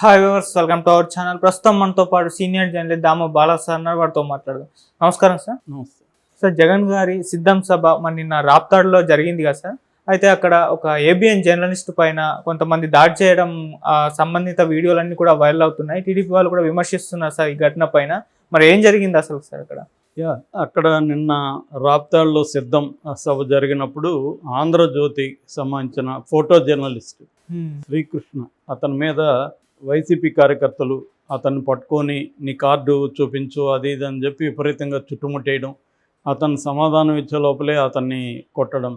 Hi viewers welcome to our channel ప్రస్తుతం మనతో పాటు senior journalist Dama Bala sir వారితో మాట్లాడదాం. నమస్కారం సార్ నమస్తే. సార్ జగన్ గారి సిద్ధం సభ మన నిన్న రాప్తాడులో జరిగింది కదా సార్ అయితే అక్కడ ఒక ఏబిఎన్ జర్నలిస్ట్ పైన కొంతమంది దాడి చేయడం ఆ, సంబంధిత వీడియోలన్నీ కూడా వైరల్ అవుతున్నాయి. టీడీపీ వాళ్ళు కూడా విమర్శిస్తున్నారు సార్ ఈ ఘటన పైన. మరి ఏం జరిగింది అసలు సార్ అక్కడ? యా అక్కడ నిన్న రాప్తాడులో సిద్ధం సభ జరిగినప్పుడు ఆంధ్రజ్యోతి సంబంధించిన ఫోటో జర్నలిస్ట్ శ్రీకృష్ణ అతని మీద వైసీపీ కార్యకర్తలు అతన్ని పట్టుకొని నీ కార్డు చూపించు అది ఇది అని చెప్పి విపరీతంగా చుట్టుముట్టేయడం అతను సమాధానం ఇచ్చే లోపలే అతన్ని కొట్టడం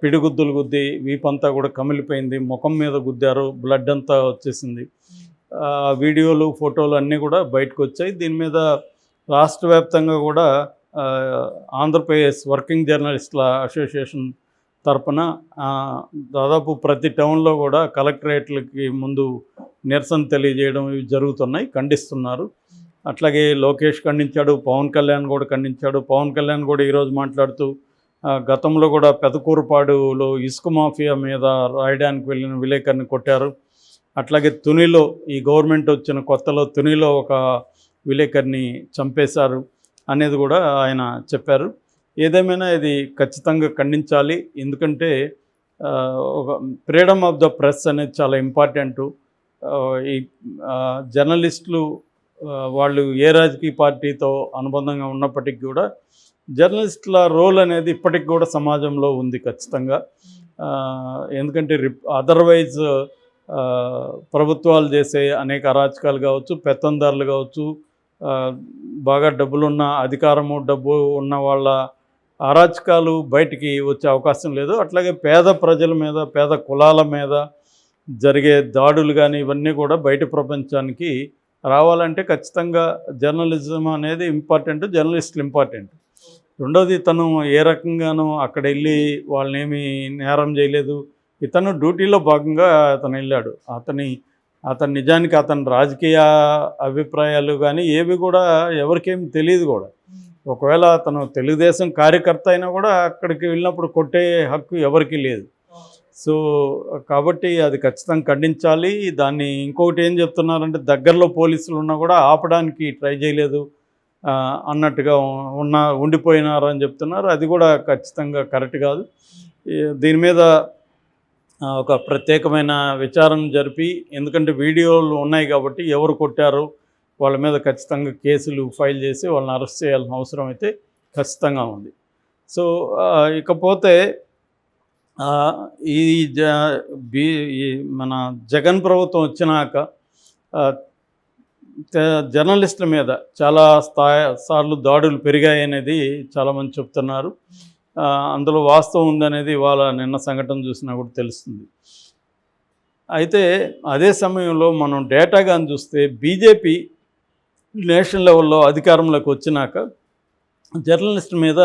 పిడిగుద్దులు గుద్ది వీపంతా కూడా కమిలిపోయింది ముఖం మీద గుద్దారు బ్లడ్ అంతా వచ్చేసింది. వీడియోలు ఫోటోలు అన్నీ కూడా బయటకు వచ్చాయి. దీని మీద రాష్ట్ర వ్యాప్తంగా కూడా ఆంధ్రప్రదేశ్ వర్కింగ్ జర్నలిస్టుల అసోసియేషన్ తరపున దాదాపు ప్రతి టౌన్లో కూడా కలెక్టరేట్లకి ముందు నిరసన తెలియజేయడం ఇవి జరుగుతున్నాయి ఖండిస్తున్నారు. అట్లాగే లోకేష్ ఖండించాడు పవన్ కళ్యాణ్ కూడా ఖండించాడు. పవన్ కళ్యాణ్ కూడా ఈరోజు మాట్లాడుతూ గతంలో కూడా పెదకూరుపాడులో ఇసుక మాఫియా మీద రాయడానికి వెళ్ళిన విలేకరిని కొట్టారు. అట్లాగే తునిలో ఈ గవర్నమెంట్ వచ్చిన కొత్తలో తునిలో ఒక విలేకరిని చంపేశారు అనేది కూడా ఆయన చెప్పారు. ఏదేమైనా ఇది ఖచ్చితంగా ఖండించాలి. ఎందుకంటే ఒక ఫ్రీడమ్ ఆఫ్ ద ప్రెస్ అనేది చాలా ఇంపార్టెంటు. ఈ జర్నలిస్టులు వాళ్ళు ఏ రాజకీయ పార్టీతో అనుబంధంగా ఉన్నప్పటికీ కూడా జర్నలిస్టుల రోల్ అనేది ఇప్పటికి కూడా సమాజంలో ఉంది ఖచ్చితంగా. ఎందుకంటే రిప్ అదర్వైజ్ ప్రభుత్వాలు చేసే అనేక అరాచకాలు కావచ్చు పెత్తందారులు కావచ్చు బాగా డబ్బులున్న అధికారము డబ్బు ఉన్న వాళ్ళ అరాచకాలు బయటికి వచ్చే అవకాశం లేదు. అట్లాగే పేద ప్రజల మీద పేద కులాల మీద జరిగే దాడులు కానీ ఇవన్నీ కూడా బయట ప్రపంచానికి రావాలంటే ఖచ్చితంగా జర్నలిజం అనేది ఇంపార్టెంట్ జర్నలిస్టులు ఇంపార్టెంట్. రెండోది తను ఏ రకంగానూ అక్కడ వెళ్ళి వాళ్ళనేమి నేరం చేయలేదు. ఇతను డ్యూటీలో భాగంగా అతను వెళ్ళాడు. అతని అతను నిజానికి అతని రాజకీయ అభిప్రాయాలు కానీ ఏవి కూడా ఎవరికేమి తెలియదు కూడా. ఒకవేళ అతను తెలుగుదేశం కార్యకర్త అయినా కూడా అక్కడికి వెళ్ళినప్పుడు కొట్టే హక్కు ఎవరికీ లేదు. సో కాబట్టి అది ఖచ్చితంగా ఖండించాలి. దాన్ని ఇంకొకటి ఏం చెప్తున్నారంటే దగ్గరలో పోలీసులు ఉన్నా కూడా ఆపడానికి ట్రై చేయలేదు. అన్నట్టుగా ఉన్న ఉండిపోయినారని చెప్తున్నారు. అది కూడా ఖచ్చితంగా కరెక్ట్ కాదు. దీని మీద ఒక ప్రత్యేకమైన విచారణ జరిపి ఎందుకంటే వీడియోలు ఉన్నాయి కాబట్టి ఎవరు కొట్టారు వాళ్ళ మీద ఖచ్చితంగా కేసులు ఫైల్ చేసి వాళ్ళని అరెస్ట్ చేయాల్సిన అవసరం అయితే ఖచ్చితంగా ఉంది. సో ఇకపోతే ఈ జ బీ ఈ మన జగన్ ప్రభుత్వం వచ్చినాక జర్నలిస్టుల మీద చాలా స్థాయి సార్లు దాడులు పెరిగాయి అనేది చాలామంది చెప్తున్నారు. అందులో వాస్తవం ఉందనేది ఇవాళ నిన్న సంఘటన చూసినా కూడా తెలుస్తుంది. అయితే అదే సమయంలో మనం డేటా కానీ చూస్తే బీజేపీ నేషనల్ లెవెల్లో అధికారంలోకి వచ్చినాక జర్నలిస్ట్ మీద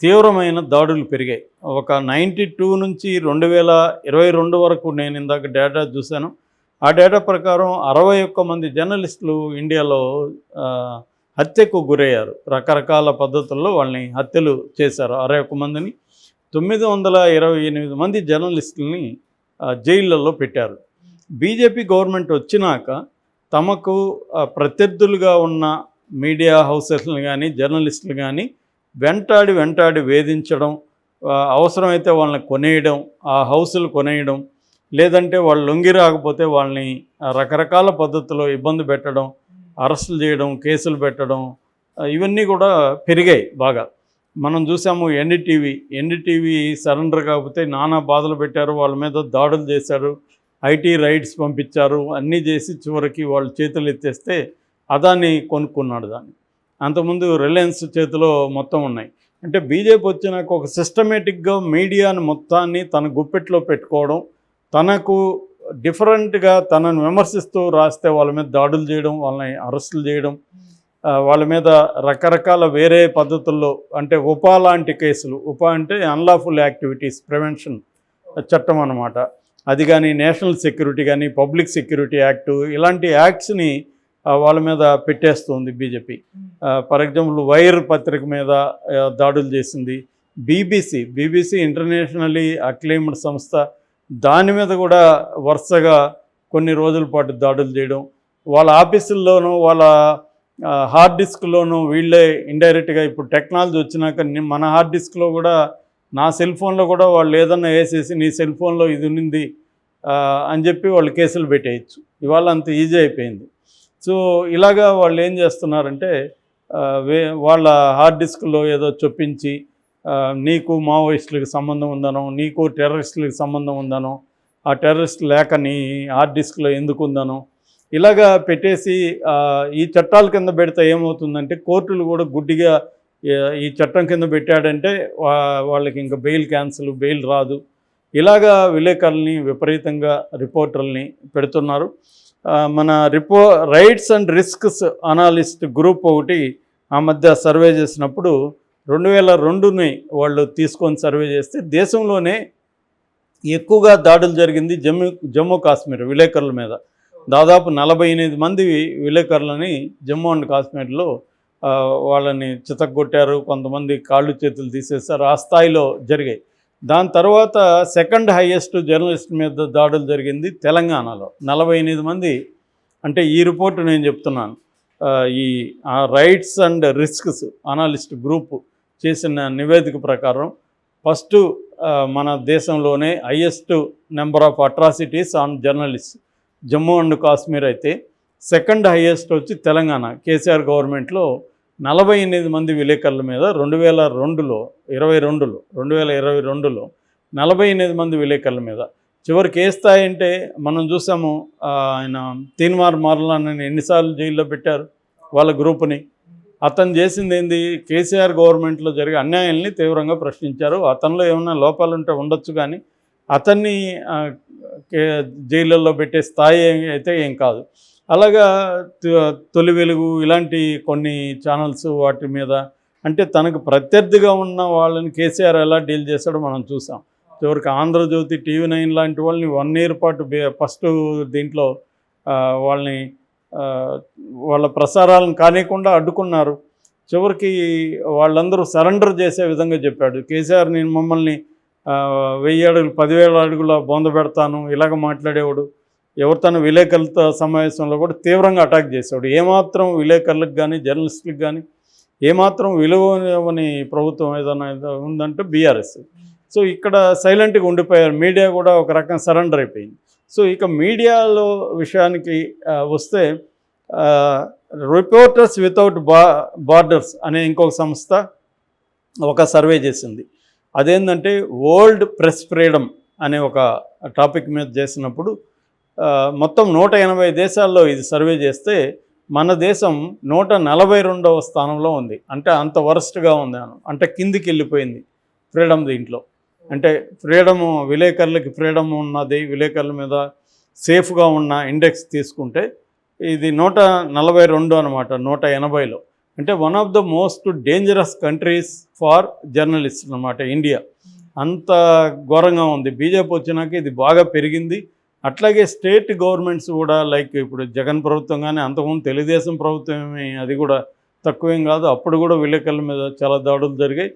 తీవ్రమైన దాడులు పెరిగాయి. ఒక నైంటీ టూ నుంచి రెండు వేల ఇరవై రెండు వరకు నేను ఇందాక డేటా చూశాను. ఆ డేటా ప్రకారం అరవై ఒక్క మంది జర్నలిస్టులు ఇండియాలో హత్యకు గురయ్యారు. రకరకాల పద్ధతుల్లో వాళ్ళని హత్యలు చేశారు అరవై ఒక్క మందిని. తొమ్మిది వందల ఇరవై ఎనిమిది మంది జర్నలిస్టులని జైళ్ళల్లో పెట్టారు. బీజేపీ గవర్నమెంట్ వచ్చినాక తమకు ప్రత్యర్థులుగా ఉన్న మీడియా హౌసెస్ని కానీ జర్నలిస్టులు కానీ వెంటాడి వెంటాడి వేధించడం అవసరమైతే వాళ్ళని కొనేయడం ఆ హౌసులు కొనేయడం లేదంటే వాళ్ళు లొంగి రాకపోతే వాళ్ళని రకరకాల పద్ధతిలో ఇబ్బంది పెట్టడం అరెస్టులు చేయడం కేసులు పెట్టడం ఇవన్నీ కూడా పెరిగాయి బాగా. మనం చూసాము ఎన్డీటీవీ ఎన్డీటీవీ సరెండర్ కాకపోతే నానా బాధలు పెట్టారు వాళ్ళ మీద దాడులు చేశారు ఐటీ రైడ్స్ పంపించారు అన్నీ చేసి చివరికి వాళ్ళు చేతులు ఎత్తేస్తే అదాన్ని కొనుక్కున్నాడు దాన్ని. అంతకుముందు రిలయన్స్ చేతిలో మొత్తం ఉన్నాయి. అంటే బీజేపీ వచ్చినాక ఒక సిస్టమేటిక్గా మీడియాను మొత్తాన్ని తన గుప్పెట్లో పెట్టుకోవడం తనకు డిఫరెంట్గా తనను విమర్శిస్తూ రాస్తే వాళ్ళ మీద దాడులు చేయడం వాళ్ళని అరెస్టులు చేయడం వాళ్ళ మీద రకరకాల వేరే పద్ధతుల్లో అంటే ఉపా లాంటి కేసులు. ఉపా అంటే అన్లాఫుల్ యాక్టివిటీస్ ప్రివెన్షన్ చట్టం అన్నమాట. అది కానీ నేషనల్ సెక్యూరిటీ కానీ పబ్లిక్ సెక్యూరిటీ యాక్టు ఇలాంటి యాక్ట్స్ని వాళ్ళ మీద పెట్టేస్తుంది బీజేపీ. ఫర్ ఎగ్జాంపుల్ వైర్ పత్రిక మీద దాడులు చేసింది బీబీసీ. బీబీసీ ఇంటర్నేషనలీ అక్లెయిమ్డ్ సంస్థ. దాని మీద కూడా వరుసగా కొన్ని రోజుల పాటు దాడులు చేయడం. వాళ్ళ ఆఫీసుల్లోనూ వాళ్ళ హార్డ్ డిస్క్లోనూ వీళ్ళే ఇండైరెక్ట్గా ఇప్పుడు టెక్నాలజీ వచ్చినాక మన హార్డ్ డిస్క్లో కూడా నా సెల్ ఫోన్లో కూడా వాళ్ళు ఏదన్నా వేసేసి నీ సెల్ ఫోన్లో ఇది ఉన్నింది అని చెప్పి వాళ్ళు కేసులు పెట్టేయచ్చు. ఇవాళ అంత ఈజీ అయిపోయింది. సో ఇలాగా వాళ్ళు ఏం చేస్తున్నారంటే వే వాళ్ళ హార్డ్ డిస్క్లో ఏదో చొప్పించి నీకు మావోయిస్టులకు సంబంధం ఉందనో నీకు టెర్రరిస్టులకు సంబంధం ఉందనో ఆ టెర్రరిస్ట్ లేక నీ హార్డ్ డిస్క్లో ఎందుకు ఉందనో ఇలాగా పెట్టేసి ఈ చట్టాల కింద పెడితే ఏమవుతుందంటే కోర్టులు కూడా గుడ్డిగా ఈ చట్టం కింద పెట్టాడంటే వాళ్ళకి ఇంకా బెయిల్ క్యాన్సిల్ బెయిల్ రాదు. ఇలాగా విలేకరుల్ని విపరీతంగా రిపోర్టర్ని పెడుతున్నారు. మన రిపో rights and risks analyst group ఒకటి ఆ మధ్య సర్వే చేసినప్పుడు రెండు వేల రెండుని వాళ్ళు తీసుకొని సర్వే చేస్తే దేశంలోనే ఎక్కువగా దాడులు జరిగింది జమ్మూ జమ్మూ కాశ్మీర్ విలేకరుల మీద. దాదాపు నలభై ఎనిమిది మంది విలేకరులని జమ్మూ అండ్ కాశ్మీర్లో వాళ్ళని చితగ్గొట్టారు కొంతమంది కాళ్ళు చేతులు తీసేశారు ఆ స్థాయిలో జరిగాయి. దాని తర్వాత సెకండ్ హైయెస్ట్ జర్నలిస్ట్ మీద దాడులు జరిగింది తెలంగాణలో. నలభై ఎనిమిది మంది అంటే ఈ రిపోర్టు నేను చెప్తున్నాను. ఈ rights and risks analyst group చేసిన నివేదిక ప్రకారం ఫస్ట్ మన దేశంలోనే highest number of atrocities on journalist Jammu and Kashmir అయితే సెకండ్ హైయెస్ట్ వచ్చి తెలంగాణ కేసీఆర్ గవర్నమెంట్లో నలభై ఎనిమిది మంది విలేకరుల మీద రెండు వేల రెండులో ఇరవై రెండులో రెండు వేల ఇరవై రెండులో నలభై ఎనిమిది మంది విలేకరుల మీద. చివరికి ఏ స్థాయి అంటే మనం చూసాము ఆయన తీన్మార్ మార్లాన్ని ఎన్నిసార్లు జైల్లో పెట్టారు వాళ్ళ గ్రూప్ని. అతను చేసింది ఏంది? కేసీఆర్ గవర్నమెంట్లో జరిగే అన్యాయాల్ని తీవ్రంగా ప్రశ్నించారు. అతనిలో ఏమైనా లోపాలు ఉంటే ఉండొచ్చు కానీ అతన్ని కే- జైళ్ళల్లో పెట్టే స్థాయి అయితే ఏం కాదు. అలాగా తొ- తొలి వెలుగు ఇలాంటి కొన్ని ఛానల్స్ వాటి మీద అంటే తనకు ప్రత్యర్థిగా ఉన్న వాళ్ళని కేసీఆర్ ఎలా డీల్ చేశాడో మనం చూసాం. చివరికి ఆంధ్రజ్యోతి టీవీ నైన్ లాంటి వాళ్ళని వన్ ఇయర్ పాటు ఫస్ట్ దీంట్లో వాళ్ళని వాళ్ళ ప్రసారాలను కానీయకుండా అడ్డుకున్నారు. చివరికి వాళ్ళందరూ సరెండర్ చేసే విధంగా చెప్పాడు. కేసీఆర్ నేను మమ్మల్ని వెయ్యి అడుగులు పదివేల అడుగుల బొంద పెడతాను ఇలాగ మాట్లాడేవాడు. ఎవరితోనూ విలేకరులతో సమావేశంలో కూడా తీవ్రంగా అటాక్ చేసేవాడు. ఏమాత్రం విలేకరులకు కానీ జర్నలిస్టులకు కానీ ఏమాత్రం విలువని ప్రభుత్వం ఏదైనా ఉందంటే బీఆర్ఎస్ సో ఇక్కడ సైలెంట్గా ఉండిపోయారు. మీడియా కూడా ఒక రకం సరెండర్ అయిపోయింది. సో ఇక మీడియాలో విషయానికి వస్తే రిపోర్టర్స్ వితౌట్ బా బార్డర్స్ అనే ఇంకొక సంస్థ ఒక సర్వే చేసింది. అదేంటంటే వరల్డ్ ప్రెస్ ఫ్రీడమ్ అనే ఒక టాపిక్ మీద చేసినప్పుడు మొత్తం నూట ఎనభై దేశాల్లో ఇది సర్వే చేస్తే మన దేశం నూట నలభై రెండవ స్థానంలో ఉంది. అంటే అంత వరస్ట్గా ఉంది అంటే కిందికి వెళ్ళిపోయింది ఫ్రీడమ్ దీంట్లో. అంటే ఫ్రీడము విలేకరులకి ఫ్రీడమ్ ఉన్నది విలేకరుల మీద సేఫ్గా ఉన్న ఇండెక్స్ తీసుకుంటే ఇది నూట నలభై రెండు అనమాట నూట ఎనభైలో. అంటే one of the most dangerous countries for journalist అనమాట ఇండియా. అంత ఘోరంగా ఉంది. బీజేపీ వచ్చినాక ఇది బాగా పెరిగింది. అట్లాగే స్టేట్ గవర్నమెంట్స్ కూడా లైక్ ఇప్పుడు జగన్ ప్రభుత్వం కానీ అంతకుముందు తెలుగుదేశం ప్రభుత్వం అది కూడా తక్కువేం కాదు. అప్పుడు కూడా విలేకరుల మీద చాలా దాడులు జరిగాయి.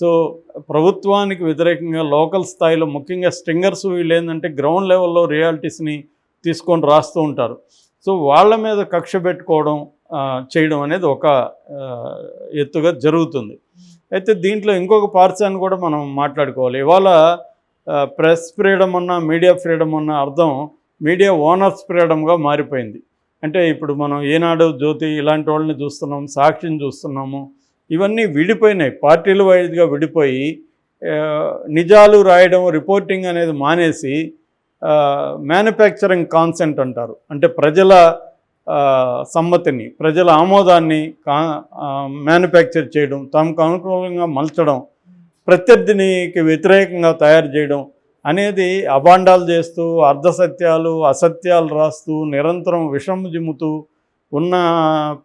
సో ప్రభుత్వానికి వ్యతిరేకంగా లోకల్ స్థాయిలో ముఖ్యంగా స్టింగర్స్ వీళ్ళు ఏంటంటే గ్రౌండ్ లెవెల్లో రియాలిటీస్ని తీసుకొని రాస్తూ ఉంటారు. సో వాళ్ళ మీద కక్ష పెట్టుకోవడం చేయడం అనేది ఒక ఎత్తుగా జరుగుతుంది. అయితే దీంట్లో ఇంకొక పార్ట్స్ కూడా మనం మాట్లాడుకోవాలి. ఇవాళ ప్రెస్ ఫ్రీడమ్ ఉన్న మీడియా ఫ్రీడమ్ ఉన్న అర్థం మీడియా ఓనర్స్ ఫ్రీడమ్గా మారిపోయింది. అంటే ఇప్పుడు మనం ఈనాడు జ్యోతి ఇలాంటి వాళ్ళని చూస్తున్నాం సాక్షిని చూస్తున్నాము ఇవన్నీ విడిపోయినాయి. పార్టీల వైజ్గా విడిపోయి నిజాలు రాయడం రిపోర్టింగ్ అనేది మానేసి మ్యానుఫ్యాక్చరింగ్ కాన్సెంట్ అంటారు. అంటే ప్రజల సమ్మతిని ప్రజల ఆమోదాన్ని కా మ్యానుఫ్యాక్చర్ చేయడం తమకు అనుకూలంగా మలచడం ప్రత్యర్థినికి వ్యతిరేకంగా తయారు చేయడం అనేది అభాండాలు చేస్తూ అర్ధసత్యాలు అసత్యాలు రాస్తూ నిరంతరం విషం జిమ్ముతూ ఉన్న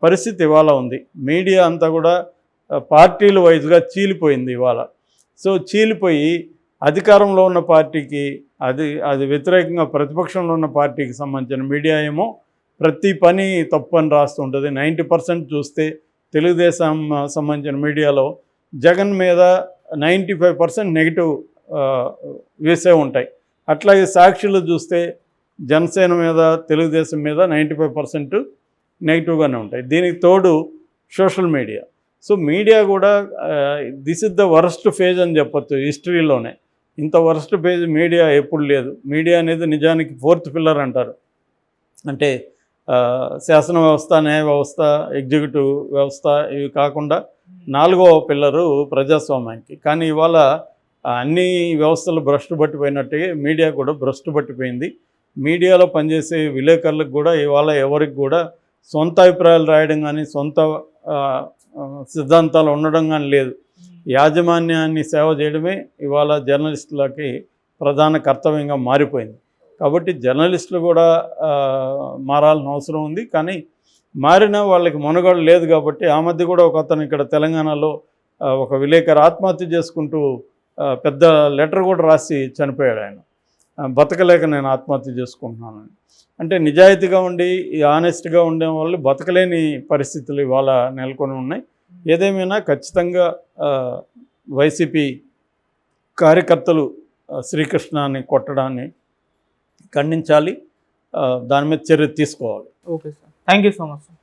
పరిస్థితి ఇవాళ ఉంది. మీడియా అంతా కూడా పార్టీలు పార్టీల వైజ్గా చీలిపోయింది ఇవాళ. సో చీలిపోయి అధికారంలో ఉన్న పార్టీకి అది అది వ్యతిరేకంగా ప్రతిపక్షంలో ఉన్న పార్టీకి సంబంధించిన మీడియా ఏమో ప్రతి పని తప్పు అని రాస్తుంటుంది నైంటీ పర్సెంట్ చూస్తే తెలుగుదేశం సంబంధించిన మీడియాలో జగన్ మీద నైంటీ ఫైవ్ పర్సెంట్ నెగిటివ్ వేసే ఉంటాయి. అట్లాగే సాక్షులు చూస్తే జనసేన మీద తెలుగుదేశం మీద నైంటీ ఫైవ్ పర్సెంట్ నెగిటివ్గానే ఉంటాయి. దీనికి తోడు సోషల్ మీడియా. సో మీడియా కూడా this is the worst phase అని చెప్పొచ్చు హిస్టరీలోనే. ఇంత వరస్ట్ ఫేజ్ మీడియా ఎప్పుడు లేదు. మీడియా అనేది నిజానికి ఫోర్త్ పిల్లర్ అంటారు. అంటే శాసన వ్యవస్థ న్యాయ వ్యవస్థ ఎగ్జిక్యూటివ్ వ్యవస్థ ఇవి కాకుండా నాలుగవ పిల్లరు ప్రజాస్వామ్యానికి. కానీ ఇవాళ అన్ని వ్యవస్థలు భ్రష్టు పట్టిపోయినట్టుగా మీడియా కూడా భ్రష్టు పట్టిపోయింది. మీడియాలో పనిచేసే విలేకరులకు కూడా ఇవాళ ఎవరికి కూడా సొంత అభిప్రాయాలు రాయడం కానీ సొంత సిద్ధాంతాలు ఉండడం కానీ లేదు. యాజమాన్యాన్ని సేవ చేయడమే ఇవాళ జర్నలిస్టులకి ప్రధాన కర్తవ్యంగా మారిపోయింది. కాబట్టి జర్నలిస్టులు కూడా మారాల్సిన అవసరం ఉంది. కానీ మారినా వాళ్ళకి మనుగడ లేదు కాబట్టి ఆ మధ్య కూడా ఒక అతను ఇక్కడ తెలంగాణలో ఒక విలేకరు ఆత్మహత్య చేసుకుంటూ పెద్ద లెటర్ కూడా రాసి చనిపోయాడు ఆయన. బతకలేక నేను ఆత్మహత్య చేసుకుంటున్నానని. అంటే నిజాయితీగా ఉండి ఆనెస్ట్గా ఉండే వాళ్ళు బతకలేని పరిస్థితులు ఇవాళ నెలకొని ఉన్నాయి. ఏదేమైనా ఖచ్చితంగా వైసీపీ కార్యకర్తలు శ్రీకృష్ణాన్ని కొట్టడాన్ని ఖండించాలి. దాని మీద చర్య తీసుకోవాలి. Okay sir. Thank you so much sir